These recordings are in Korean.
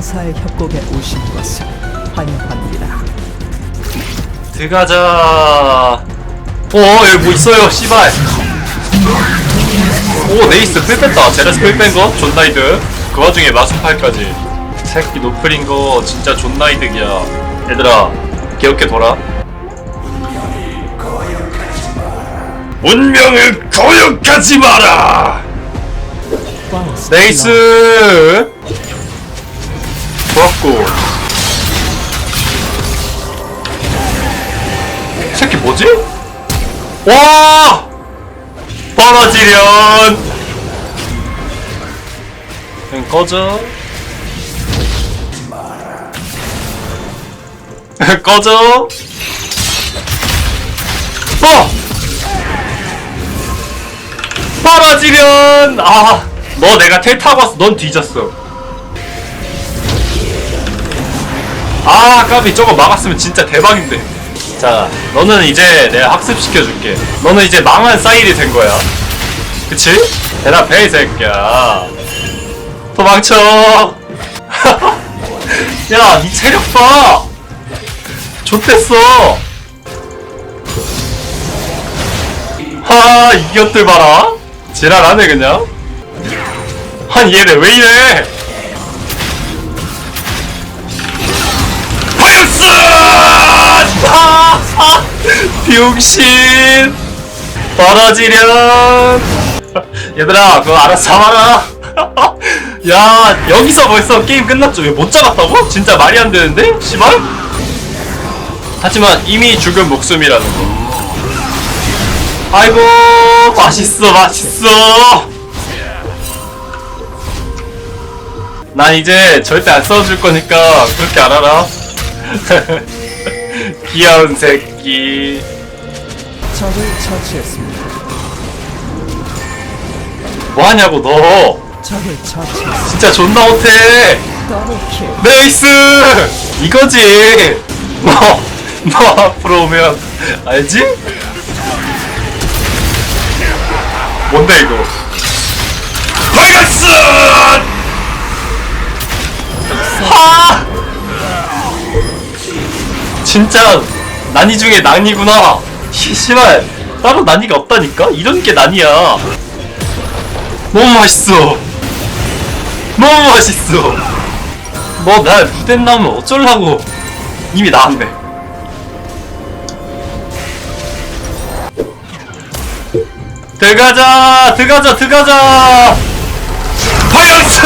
전사의 협곡에 오신 것을 환영합니다. 들어가자. 어, 여기 뭐 있어요, 씨발. 오, 네이스 풀 뺐다. 제라스 풀뺀 거, 존나 이득. 그 와중에 마수팔까지. 새끼 노플인 거 진짜 존나 이득이야. 얘들아, 기억해 둬라. 운명을 거역하지 마라! 네이스! 좋았고. 새끼 뭐지? 와! 벌어지련! 그냥 꺼져. 꺼져. 어! 벌어지련! 아, 너 내가 텔 타고 왔어. 넌 뒤졌어. 아, 까비 저거 막았으면 진짜 대박인데. 자, 너는 이제 내가 학습시켜줄게. 너는 이제 망한 사일이 된 거야. 그치? 대답해, 이 새끼야. 도망쳐! 야, 니 체력 봐! 좋댔어! 하, 이것들 봐라! 지랄하네, 그냥. 아니, 얘네 왜 이래! 아, 아, 병신! 벌어지련! 얘들아, 그거 알아서 잡아라! 야, 여기서 벌써 게임 끝났죠? 왜 못 잡았다고? 진짜 말이 안 되는데? 씨발? 하지만 이미 죽은 목숨이라는 거. 아이고, 맛있어, 맛있어! 난 이제 절대 안 써줄 거니까 그렇게 알아라. 귀여운 새끼. 적을 처치했습니다. 뭐하냐고 너. 적을 처치했습니다. 진짜 존나 못해. 더블킬. 네이스! 이거지. 너, 너 앞으로 오면 알지? 뭔데 이거? 파이어스! 하! 진짜 난이 중에 난이구나. 시- 씨발 따로 난이가 없다니까? 이런 게 난이야. 너무 맛있어. 너무 맛있어. 뭐날 무대 나오면 어쩌려고? 이미 나왔네. 들어가자, 들어가자, 들어가자. 파이어스!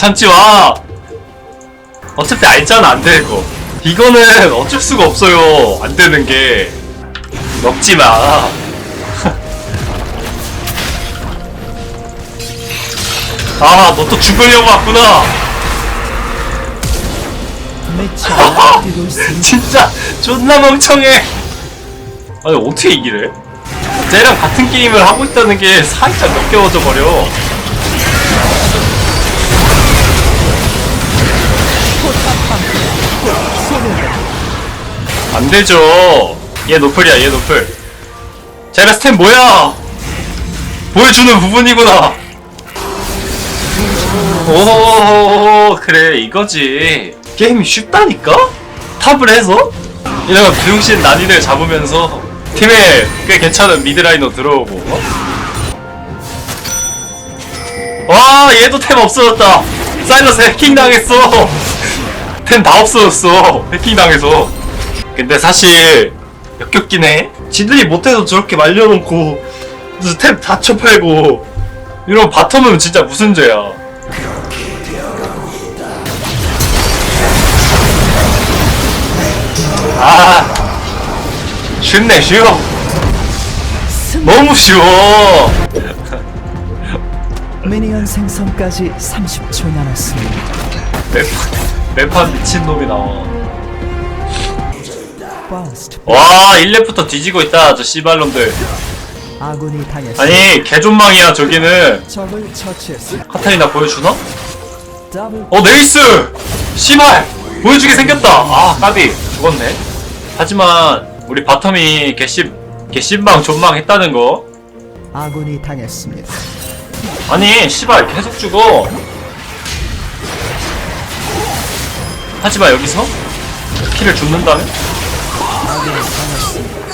참지 마. 어차피 알잖아 안 되고. 이거는 어쩔 수가 없어요. 안 되는 게. 먹지 마. 아, 너 또 죽으려고 왔구나. 진짜 존나 멍청해. 아니 어떻게 이기래? 쟤랑 같은 게임을 하고 있다는 게 살짝 역겨워져 버려. 안 되죠. 얘 노플이야, 얘 노플. 제라 스템 뭐야? 보여주는 부분이구나. 오 그래 이거지 게임이 쉽다니까? 탑을 해서 이런 병신 난이들 잡으면서 팀에 꽤 괜찮은 미드라이너 들어오고 어? 와 얘도 템 없어졌다 사이러스 해킹 당했어 템 다 없어졌어 해킹 당해서 근데 사실 역겹긴 해. 지들이 못해서 저렇게 말려놓고 템다 쳐팔고 이런 바텀은 진짜 무슨 죄야. 아 쉽네 쉬워. 너무 쉬워. 미니언 생성까지 30초 남았습니다. 매판 미친놈이 나와 와 1렙부터 뒤지고 있다 저 씨발놈들 아군이. 아니 개존망이야 저기는 적을. 카타리나 보여주나? 더블 어 네이스! 씨발! 보여주게 생겼다! 아 까비 죽었네 하지만 우리 바텀이 개씹 개씹망 존망 했다는 거 아군이 당했습니다. 아니 씨발 계속 죽어 하지마 여기서 피를 줍는다면 아군이 당했습니다.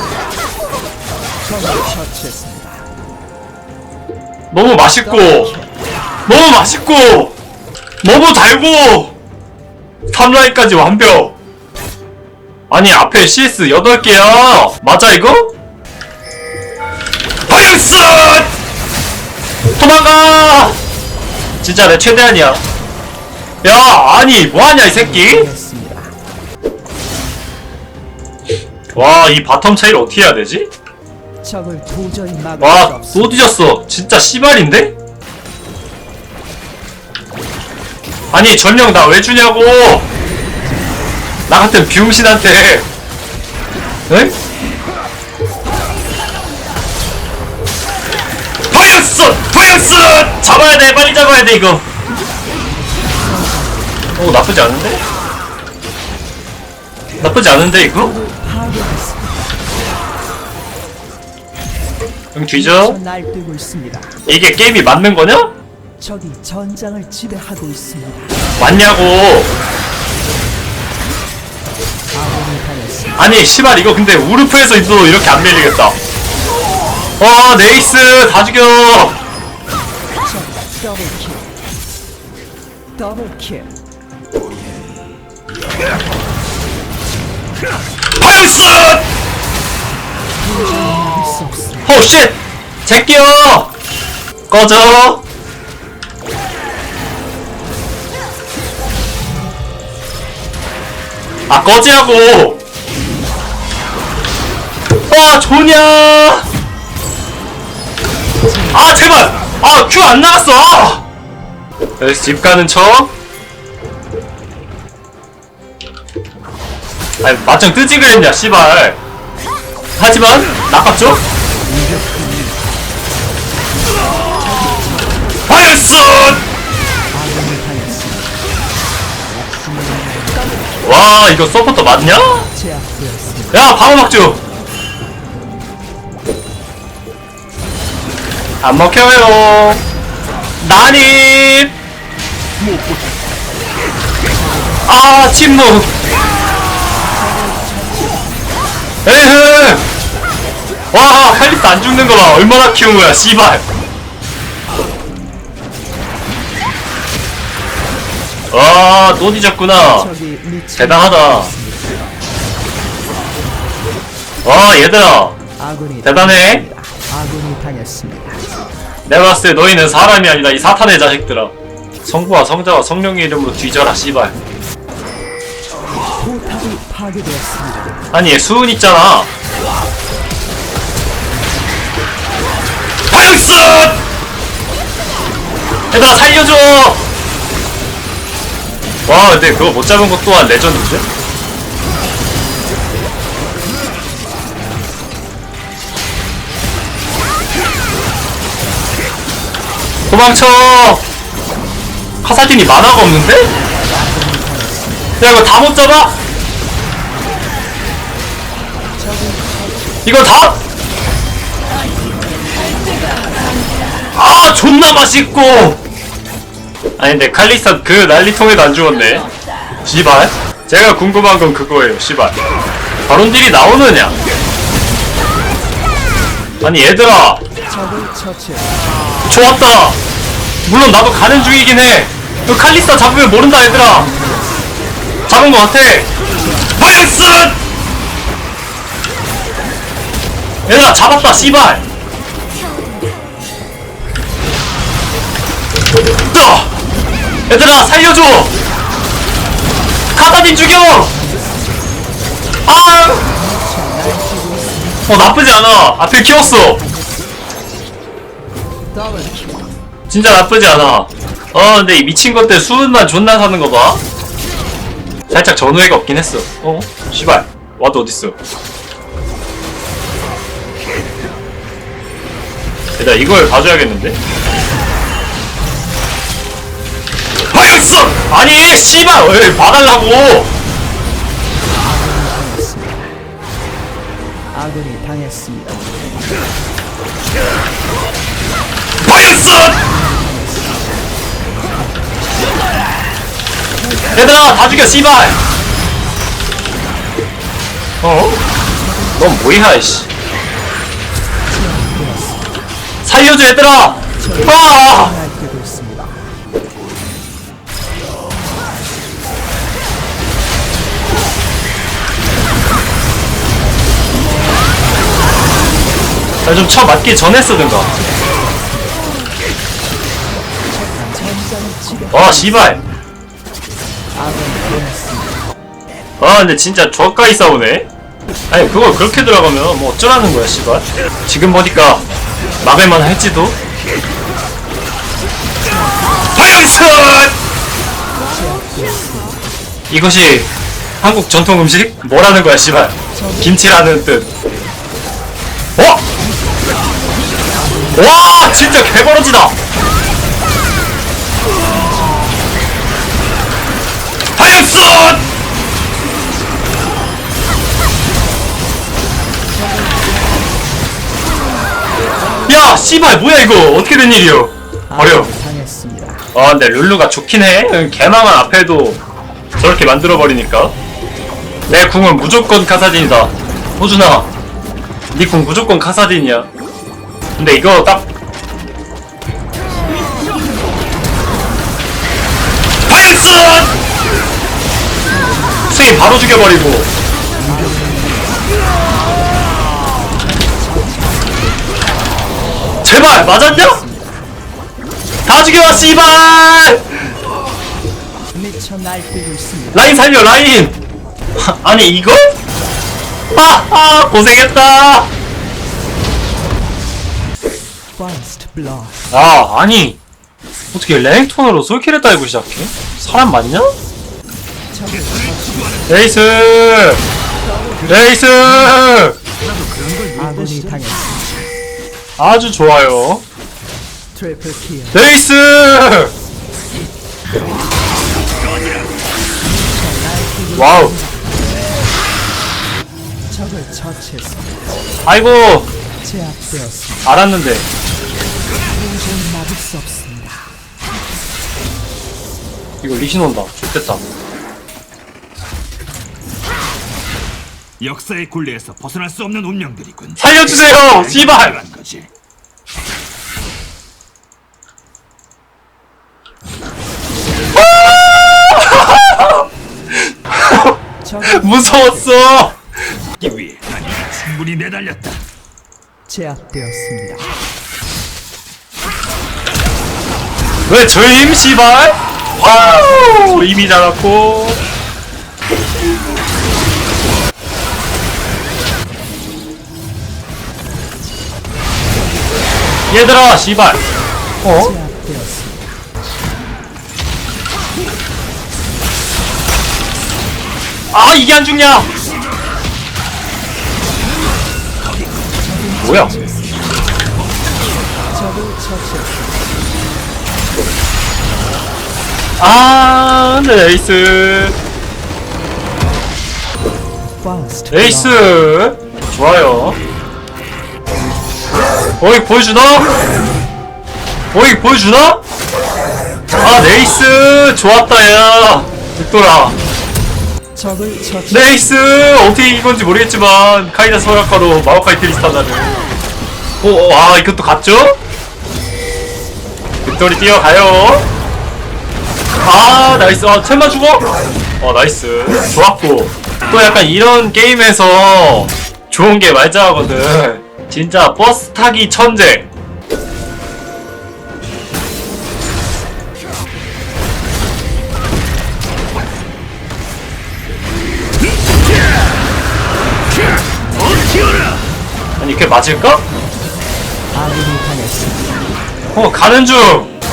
적을 처치했습니다. 너무 맛있고 너무 맛있고 너무 달고 3라인까지 완벽 아니 앞에 CS 8개야 맞아 이거? 파이스! 도망가! 진짜 내 최대한이야 야 아니 뭐하냐 이 새끼 와 이 바텀 차이를 어떻게 해야 되지? 적을 도저히 막을 수 와 없습니다. 또 뒤졌어 진짜 씨발인데? 아니 전령 나 왜 주냐고 나 같은 비용신한테 에? 파이어스! 파이어스! 잡아야 돼 빨리 잡아야 돼 이거 오 나쁘지 않은데? 나쁘지 않은데 이거? 형 뒤져 저 날뛰고 있습니다. 이게 게임이 맞는 거냐? 적이 전장을 지배하고 있습니다. 맞냐고 아군이 당했습니다. 아니 씨발 이거 근데 우르프에서 도 이렇게 안 밀리겠다 어 네이스 다 죽여 적 더블 킬. 더블 킬. 막을 수 없습니다. 호쉣! 제끼요 꺼져! 아 꺼지라고! 와 좋냐 아 제발! 아 큐안 아! 여기서 집 가는 척 아니 맞짱 뜨지 그랬냐 씨발. 하지만 나빴죠? 와 이거 서포터 맞냐? 야 방어 막주! 안 먹혀요. 난입! 아 침묵 에흐 와 칼리스 안 죽는 거 봐. 얼마나 키운 거야 씨발. 와또 뒤졌구나. 적이 미쳐 대단하다. 와 얘들아. 대단해. 내가 봤을 때 너희는 사람이 아니다 이 사탄의 자식들아. 성부와 성자와 성령의 이름으로 뒤져라 씨발 포탑이 파괴되었습니다. 아니 얘 수은 있잖아 파이스! 얘들아 살려줘 와 근데 그거 못 잡은 것 또한 레전드인데? 도망쳐 카사딘이 만화가 없는데? 야 이거 다 못 잡아? 이거 다? 아 존나 맛있고. 아니 근데 칼리스타 그 난리통에도 안 죽었네. 씨발. 제가 궁금한 건 그거예요 씨발. 바론딜이 나오느냐? 아니 얘들아. 좋았다. 물론 나도 가는 중이긴 해. 이거 칼리스타 잡으면 모른다 얘들아. 잡은 거 같아. 파이스 얘들아 잡았다 씨발 떠 얘들아 살려줘 카사딘 죽여 아! 어 나쁘지 않아 앞에 키웠어. 진짜 나쁘지 않아. 어, 근데 이 미친 것들 수은만 존나 사는 거 봐. 살짝 전후회가 없긴 했어. 어? 씨발. 와도 어딨어. 내가 이걸 봐줘야겠는데? 아이씨! 아니 씨발 왜 봐달라고! 아군이 당했습니다. 바이슨! 얘들아 다 죽여 씨발! 어? 넌 뭐야 이씨 살려줘 얘들아 아! 나좀 쳐 맞기 전에 쓰든가. 와 씨발. 아 근데 진짜 저까지 싸우네 아니 그걸 그렇게 들어가면 뭐 어쩌라는 거야 씨발 지금 보니까 막을만 할지도. 파이어스 이것이 한국 전통 음식? 뭐라는 거야 씨발. 김치라는 뜻. 어? 와 진짜 개버러지다. 파이 야 씨발 뭐야 이거? 어떻게 된 일이요? 버려. 당했습니다. 아 근데 룰루가 좋긴 해. 개망한 앞에도 저렇게 만들어버리니까. 내 궁은 무조건 카사딘이다. 호준아 네궁 무조건 카사딘이야. 근데 이거 딱 파이스! 스윙 바로 죽여버리고 제발 맞았냐? 다 죽여와 씨발. 라인 살려 라인 아니 이거? 하하 고생했다. 아 아니 어떻게 랭톤으로 솔킬을 딸고 시작해? 사람 맞냐? 레이스 레이스 아군이 당했습니다. 아주 좋아요. 레이스 와우. 아이고. 알았는데. 이거 리신 온다 좋겠다 역사의 굴레에서 벗어날 수 없는 운명들이군. 살려주세요 씨발 한 거지. 적을 무서웠어 이 위에 난 충분히 매달렸다. 제압되었습니다. 왜 저임 씨발? 와우 이미 잡았고 얘들아 씨발. 어? 아 이게 안 죽냐? 뭐야. 아 레이스. 레이스. 좋아요 어이 보여주나? 어이 보여주나? 아 레이스 좋았다 야 처치. 레이스 어떻게 이긴 건지 모르겠지만 카이다 소라카로 마오카이 트리스타나를 오, 아 이것도 갔죠? 빅토리 뛰어가요 아 나이스 아 템만 죽어? 어 나이스 좋았고 또 약간 이런 게임에서 좋은 게 말자하거든 진짜 버스 타기 천재! 아니 이게 맞을까? 어 가는 중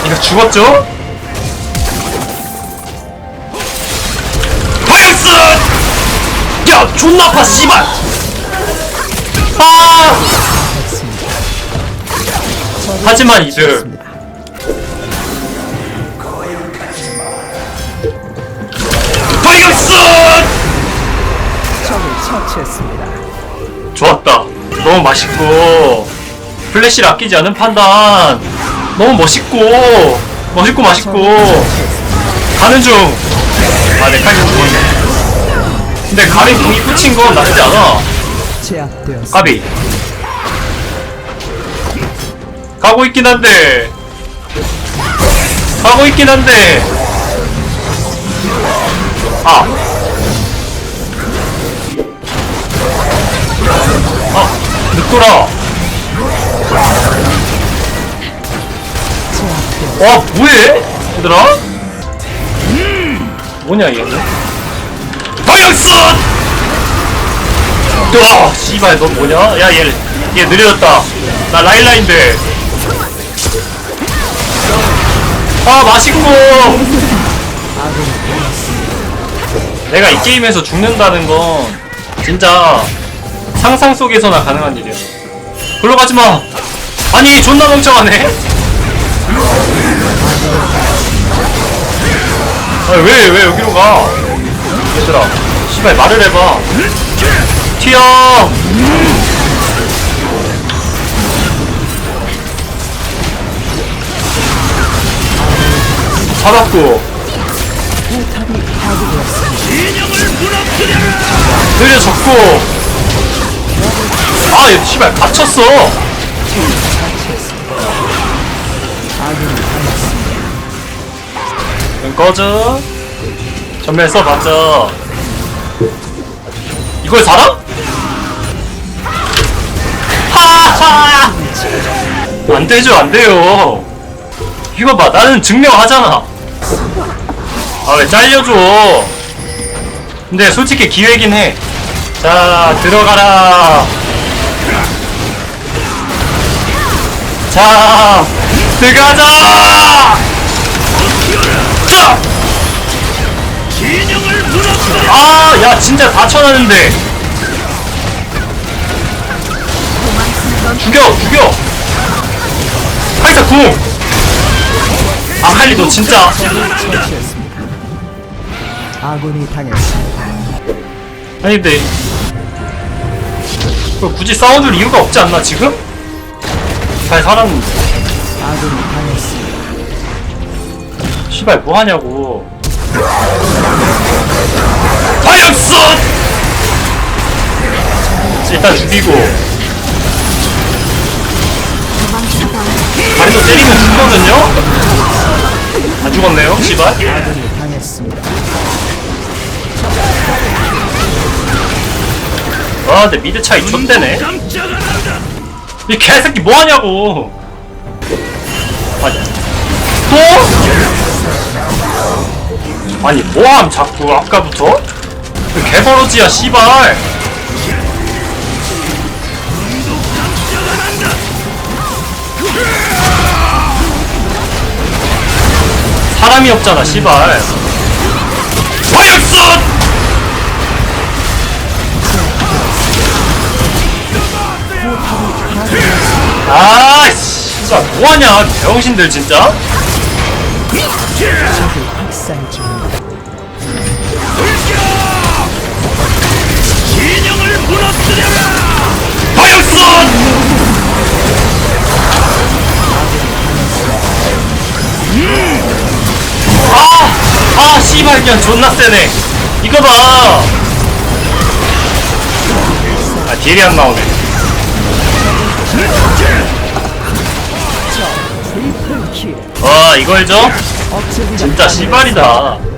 이거 죽었죠? 파이스! 야 존나 아파 씨발 아! 하지만 처치했습니다. 파이스! 적을 처치했습니다. 좋았다. 너무 맛있고. 플래시를 아끼지 않은 판단. 너무 멋있고. 멋있고 맛있고. 가는 중. 아내 칼이 죽었네. 근데 가린 궁이 붙인 건 나쁘지 않아 제압되었습니다. 까비 가고 있긴 한데 가고 있긴 한데 아 아, 늦더라. 와, 뭐해? 얘들아? 뭐냐, 얘는? 방향 선! 와, 씨발, 너 뭐냐? 야, 얘, 얘 느려졌다. 나 라일라인데. 아, 맛있고! 내가 이 게임에서 죽는다는 건 진짜 상상 속에서나 가능한 일이야. 글로 가지 마. 아니 존나 멍청하네. 아왜 왜 여기로 가? 얘들아, 씨발 말을 해봐. 튀어. 잡았고 느려졌고 아, 얘 씨발 갇혔어. 응, 꺼져. 전멸 써봤자. 이걸 살아? 안 되죠, 안 돼요. 이거 봐, 나는 증명하잖아. 아, 왜 잘려줘. 근데 솔직히 기회긴 해. 자, 들어가라. 자, 들어가자! 자! 아, 야, 진짜 다 쳐놨는데. 죽여, 죽여! 카이사 궁! 아칼리 너 진짜. 아군이 당했습니다. 아니, 근데. 이거 굳이 싸워줄 이유가 없지 않나, 지금? 잘 살았는데. 아군이 당했습니다. 시발 뭐 하냐고. 화약선! 일단 죽이고. 다리도 때리면 죽거든요? 안 죽었네요, 당했습니다. 아, 근데 미드 차이 난다 이 개새끼 뭐 하냐고. 아니. 또? 아니, 뭐함, 자꾸, 아까부터? 그 개버러지야, 씨발. 사람이 없잖아, 씨발. 화약선! 아, 진짜 뭐하냐, 병신들 진짜? 그냥 존나 세네. 이거 봐. 아, 딜이 안 나오네. 와, 이걸 줘? 진짜 씨발이다.